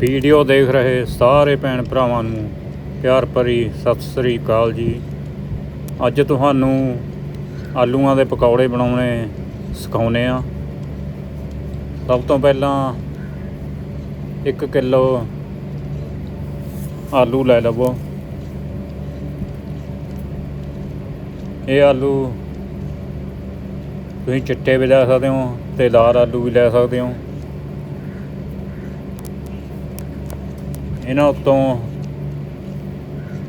Video ਦੇਖ ਰਹੇ ਸਾਰੇ ਭੈਣ ਭਰਾਵਾਂ ਨੂੰ ਪਿਆਰ ਭਰੀ ਸਤਿ ਸ੍ਰੀ ਅਕਾਲ ਜੀ। ਅੱਜ ਤੁਹਾਨੂੰ ਆਲੂਆਂ ਦੇ ਪਕੌੜੇ ਬਣਾਉਣੇ ਸਿਖਾਉਨੇ ਆ ਸਭ ਤੋਂ ਪਹਿਲਾਂ 1 ਕਿਲੋ ਆਲੂ ਲੈ ਲਵੋ। ਇਹ ਆਲੂ ਤੁਸੀਂ ਚਿੱਟੇ ਵੀ ਲੈ ਸਕਦੇ ਹੋ ਤੇ ਲਾਲ ਆਲੂ ਵੀ ਲੈ ਸਕਦੇ ਹੋ। ਇਹਨਾਂ ਉੱਤੋਂ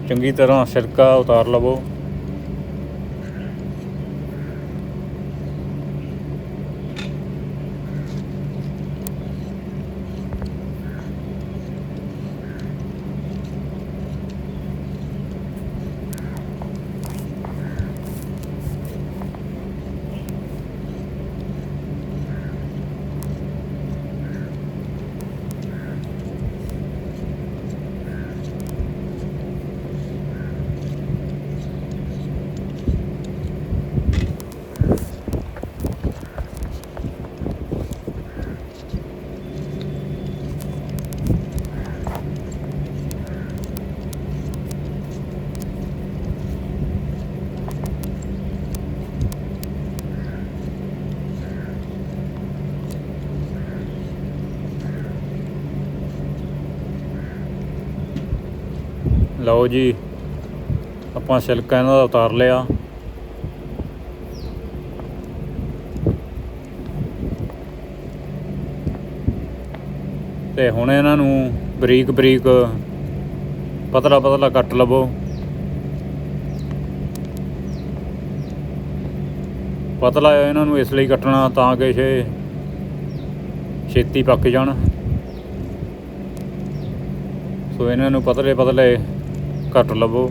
ਚੰਗੀ ਤਰ੍ਹਾਂ ਸਿਰਕਾ ਉਤਾਰ ਲਵੋ। ਲਓ ਜੀ, ਆਪਾਂ ਛਿਲਕਾ ਇਹਨਾਂ ਦਾ ਉਤਾਰ ਲਿਆ। ਤੇ ਹੁਣ ਇਹਨਾਂ ਨੂੰ ਬਰੀਕ ਬਰੀਕ ਪਤਲਾ ਪਤਲਾ ਕੱਟ ਲਵੋ। ਪਤਲਾ ਇਹਨਾਂ ਨੂੰ ਇਸ ਲਈ ਕੱਟਣਾ ਤਾਂ ਕਿ ਇਹ ਛੇਤੀ ਪੱਕ ਜਾਣ। ਸੋ ਇਹਨਾਂ ਨੂੰ ਪਤਲੇ ਪਤਲੇ ਕੱਟ ਲਵੋ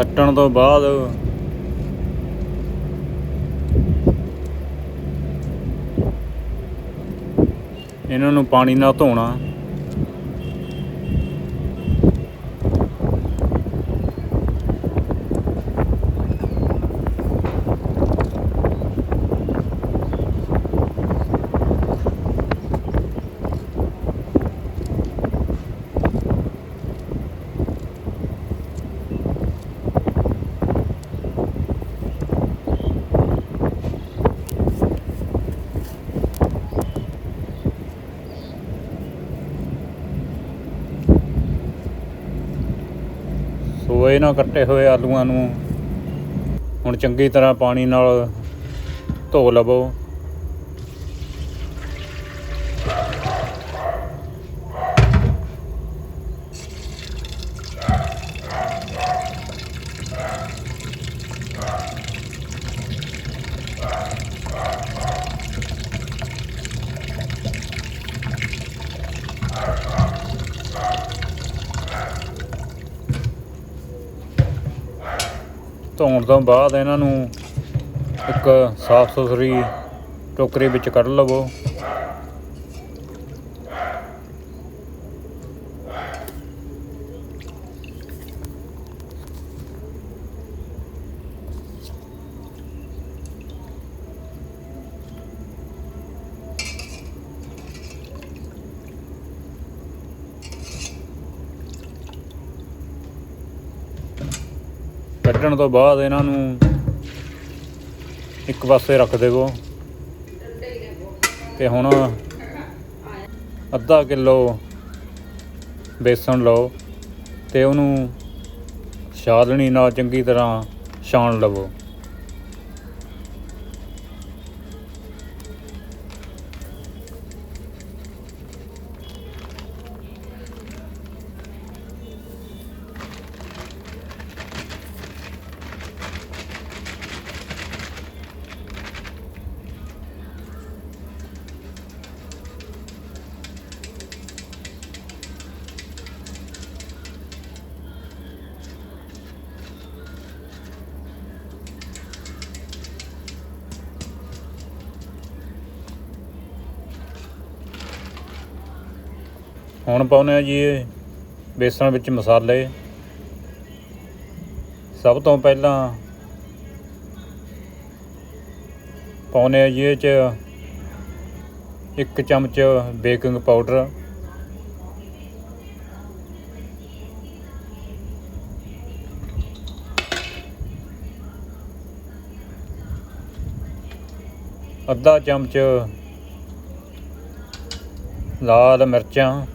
ਕੱਟਣ ਤੋਂ ਬਾਅਦ ਇਹਨਾਂ ਨੂੰ ਪਾਣੀ ਨਾਲ ਧੋਣਾ। ਸੋ ਕੱਟੇ ਹੋਏ ਆਲੂਆਂ ਨੂੰ। ਹੁਣ ਚੰਗੀ ਤਰ੍ਹਾਂ ਪਾਣੀ ਨਾਲ ਧੋ ਲਵੋ। ਧੋਣ ਤੋਂ ਬਾਅਦ ਇਹਨਾਂ ਨੂੰ ਇੱਕ ਸਾਫ਼ ਸੁਥਰੀ ਟੋਕਰੀ ਵਿੱਚ ਕੱਢ ਲਵੋ। ਕੱਢਣ ਤੋਂ ਬਾਅਦ ਇਹਨਾਂ ਨੂੰ ਇੱਕ ਪਾਸੇ ਰੱਖ ਦੇਵੋ। ਤੇ ਹੁਣ ਅੱਧਾ ਕਿਲੋ ਬੇਸਣ ਲਓ ਤੇ ਉਹਨੂੰ ਛਾਲਣੀ ਨਾਲ ਚੰਗੀ ਤਰ੍ਹਾਂ ਛਾਣ ਲਵੋ। ਹੁਣ ਪਾਉਨੇ ਆ ਜੀ ਇਹ ਬੇਸਣ ਵਿੱਚ ਮਸਾਲੇ। ਸਭ ਤੋਂ ਪਹਿਲਾਂ ਪਾਉਨੇ ਆ ਜੀ ਇਹ ਚ ਇੱਕ ਚਮਚ ਬੇਕਿੰਗ ਪਾਊਡਰ। ਅੱਧਾ ਚਮਚ ਲਾਲ ਮਿਰਚਾਂ।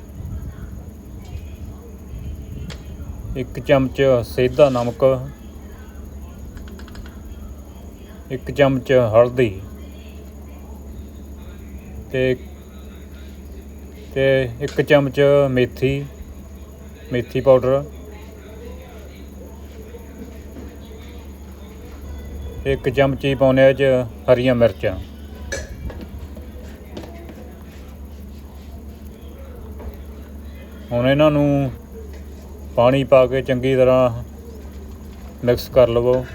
ਇੱਕ ਚਮਚ ਸੇਧਾ ਨਮਕ, ਇੱਕ ਚਮਚ ਹਲਦੀ ਤੇ ਤੇ ਇੱਕ ਚਮਚ ਮੇਥੀ ਮੇਥੀ ਪਾਊਡਰ, ਇੱਕ ਚਮਚੀ ਪਾਉਣੇ ਚ ਹਰੀਆਂ ਮਿਰਚਾਂ। ਹੁਣ ਇਹਨਾਂ ਨੂੰ ਪਾਣੀ ਪਾ ਕੇ ਚੰਗੀ ਤਰ੍ਹਾਂ ਮਿਕਸ ਕਰ ਲਵੋ।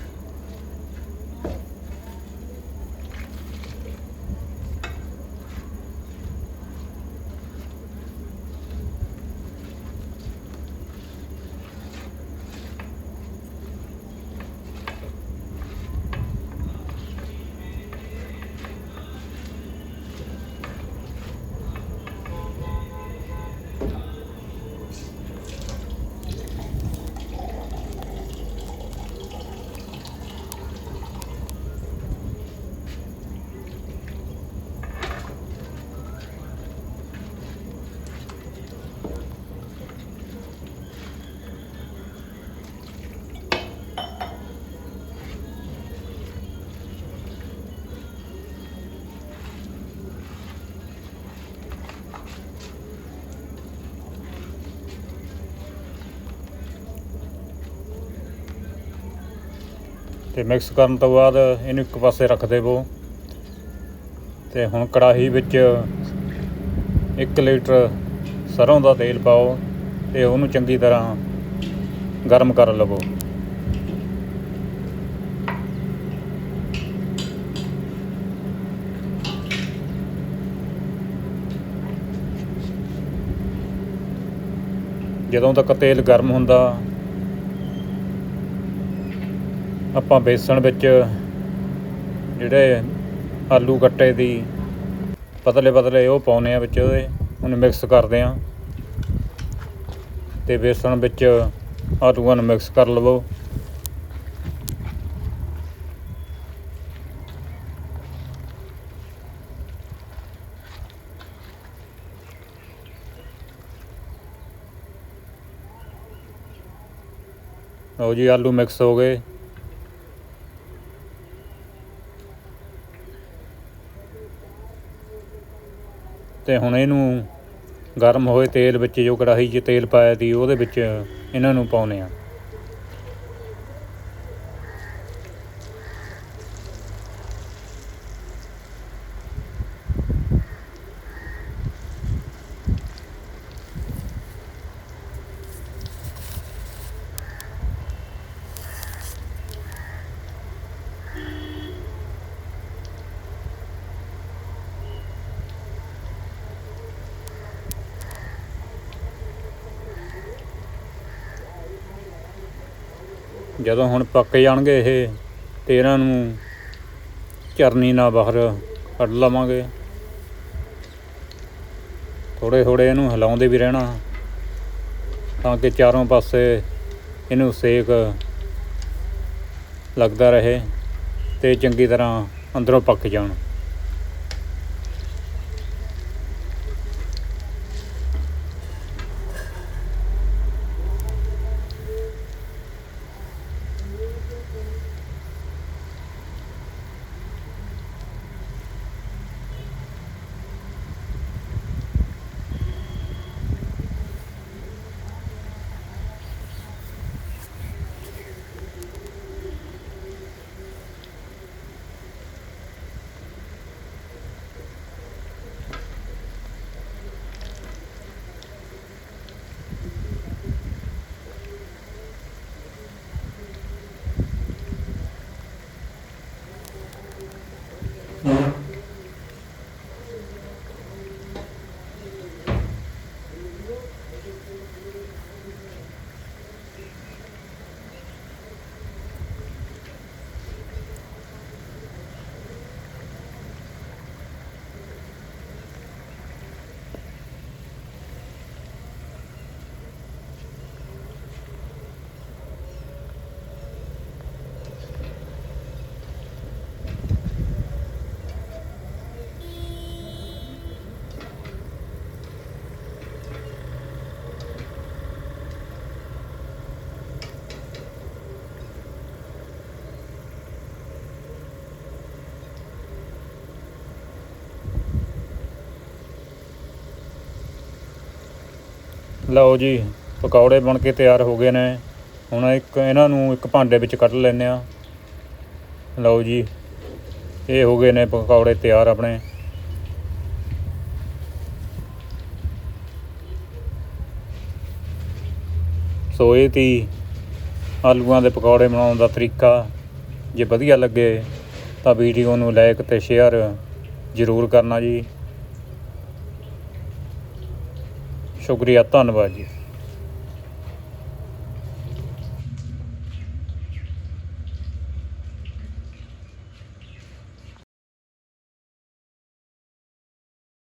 ਤੇ ਮਿਕਸ ਕਰਨ ਤੋਂ ਬਾਅਦ ਇਹਨੂੰ ਇੱਕ ਪਾਸੇ ਰੱਖ ਦੇਵੋ। ਤੇ ਹੁਣ ਕੜਾਹੀ ਵਿੱਚ 1 ਲੀਟਰ ਸਰੋਂ ਦਾ ਤੇਲ ਪਾਓ ਤੇ ਉਹਨੂੰ ਚੰਗੀ ਤਰ੍ਹਾਂ ਗਰਮ ਕਰ ਲਵੋ। ਜਦੋਂ ਤੱਕ ਤੇਲ ਗਰਮ ਹੁੰਦਾ ਆਪਾਂ ਬੇਸਣ ਵਿੱਚ ਜਿਹੜੇ ਆਲੂ ਕੱਟੇ ਦੀ ਪਤਲੇ ਪਤਲੇ ਉਹ ਪਾਉਨੇ ਆ ਵਿੱਚ ਉਹਦੇ, ਉਹਨੂੰ ਮਿਕਸ ਕਰਦੇ ਆ ਤੇ ਬੇਸਣ ਵਿੱਚ ਆਲੂਆਂ ਨੂੰ ਮਿਕਸ ਕਰ ਲਵੋ। ਲਓ ਜੀ, ਆਲੂ ਮਿਕਸ ਹੋ ਗਏ। ਤੇ ਹੁਣ ਇਹਨੂੰ ਗਰਮ ਹੋਏ ਤੇਲ ਵਿੱਚ ਜੋ ਕੜਾਹੀ 'ਚ ਤੇਲ ਪਾਇਆ ਸੀ, ਉਹਦੇ ਵਿੱਚ ਇਹਨਾਂ ਨੂੰ ਪਾਉਨੇ ਆ ਜਦੋਂ ਹੁਣ ਪੱਕ ਜਾਣਗੇ ਇਹ, ਤੇ ਇਹਨਾਂ ਨੂੰ ਚਰਨੀ ਨਾਲ ਬਾਹਰ ਕੱਢ ਲਵਾਂਗੇ। ਥੋੜੇ ਥੋੜੇ ਇਹਨੂੰ ਹਿਲਾਉਂਦੇ ਵੀ ਰਹਿਣਾ, ਤਾਂ ਕਿ ਚਾਰੋਂ ਪਾਸੇ ਇਹਨੂੰ ਸੇਕ ਲੱਗਦਾ ਰਹੇ ਤੇ ਚੰਗੀ ਤਰ੍ਹਾਂ ਅੰਦਰੋਂ ਪੱਕ ਜਾਣ। ਲਓ ਜੀ, ਪਕੌੜੇ ਬਣ ਕੇ ਤਿਆਰ ਹੋ ਗਏ ਨੇ। ਹੁਣ ਇੱਕ ਇਹਨਾਂ ਨੂੰ ਇੱਕ ਭਾਂਡੇ ਵਿੱਚ ਕੱਢ ਲੈਂਦੇ ਆ ਲਓ ਜੀ, ਇਹ ਹੋ ਗਏ ਨੇ ਪਕੌੜੇ ਤਿਆਰ ਆਪਣੇ। ਸੋ ਇਹ ਤੀ ਆਲੂਆਂ ਦੇ ਪਕੌੜੇ ਬਣਾਉਣ ਦਾ ਤਰੀਕਾ। ਜੇ ਵਧੀਆ ਲੱਗੇ ਤਾਂ ਵੀਡੀਓ ਨੂੰ ਲਾਈਕ ਤੇ ਸ਼ੇਅਰ ਜ਼ਰੂਰ ਕਰਨਾ ਜੀ। ਸ਼ੁਕਰੀਆ ਧੰਨਵਾਦ ਜੀ।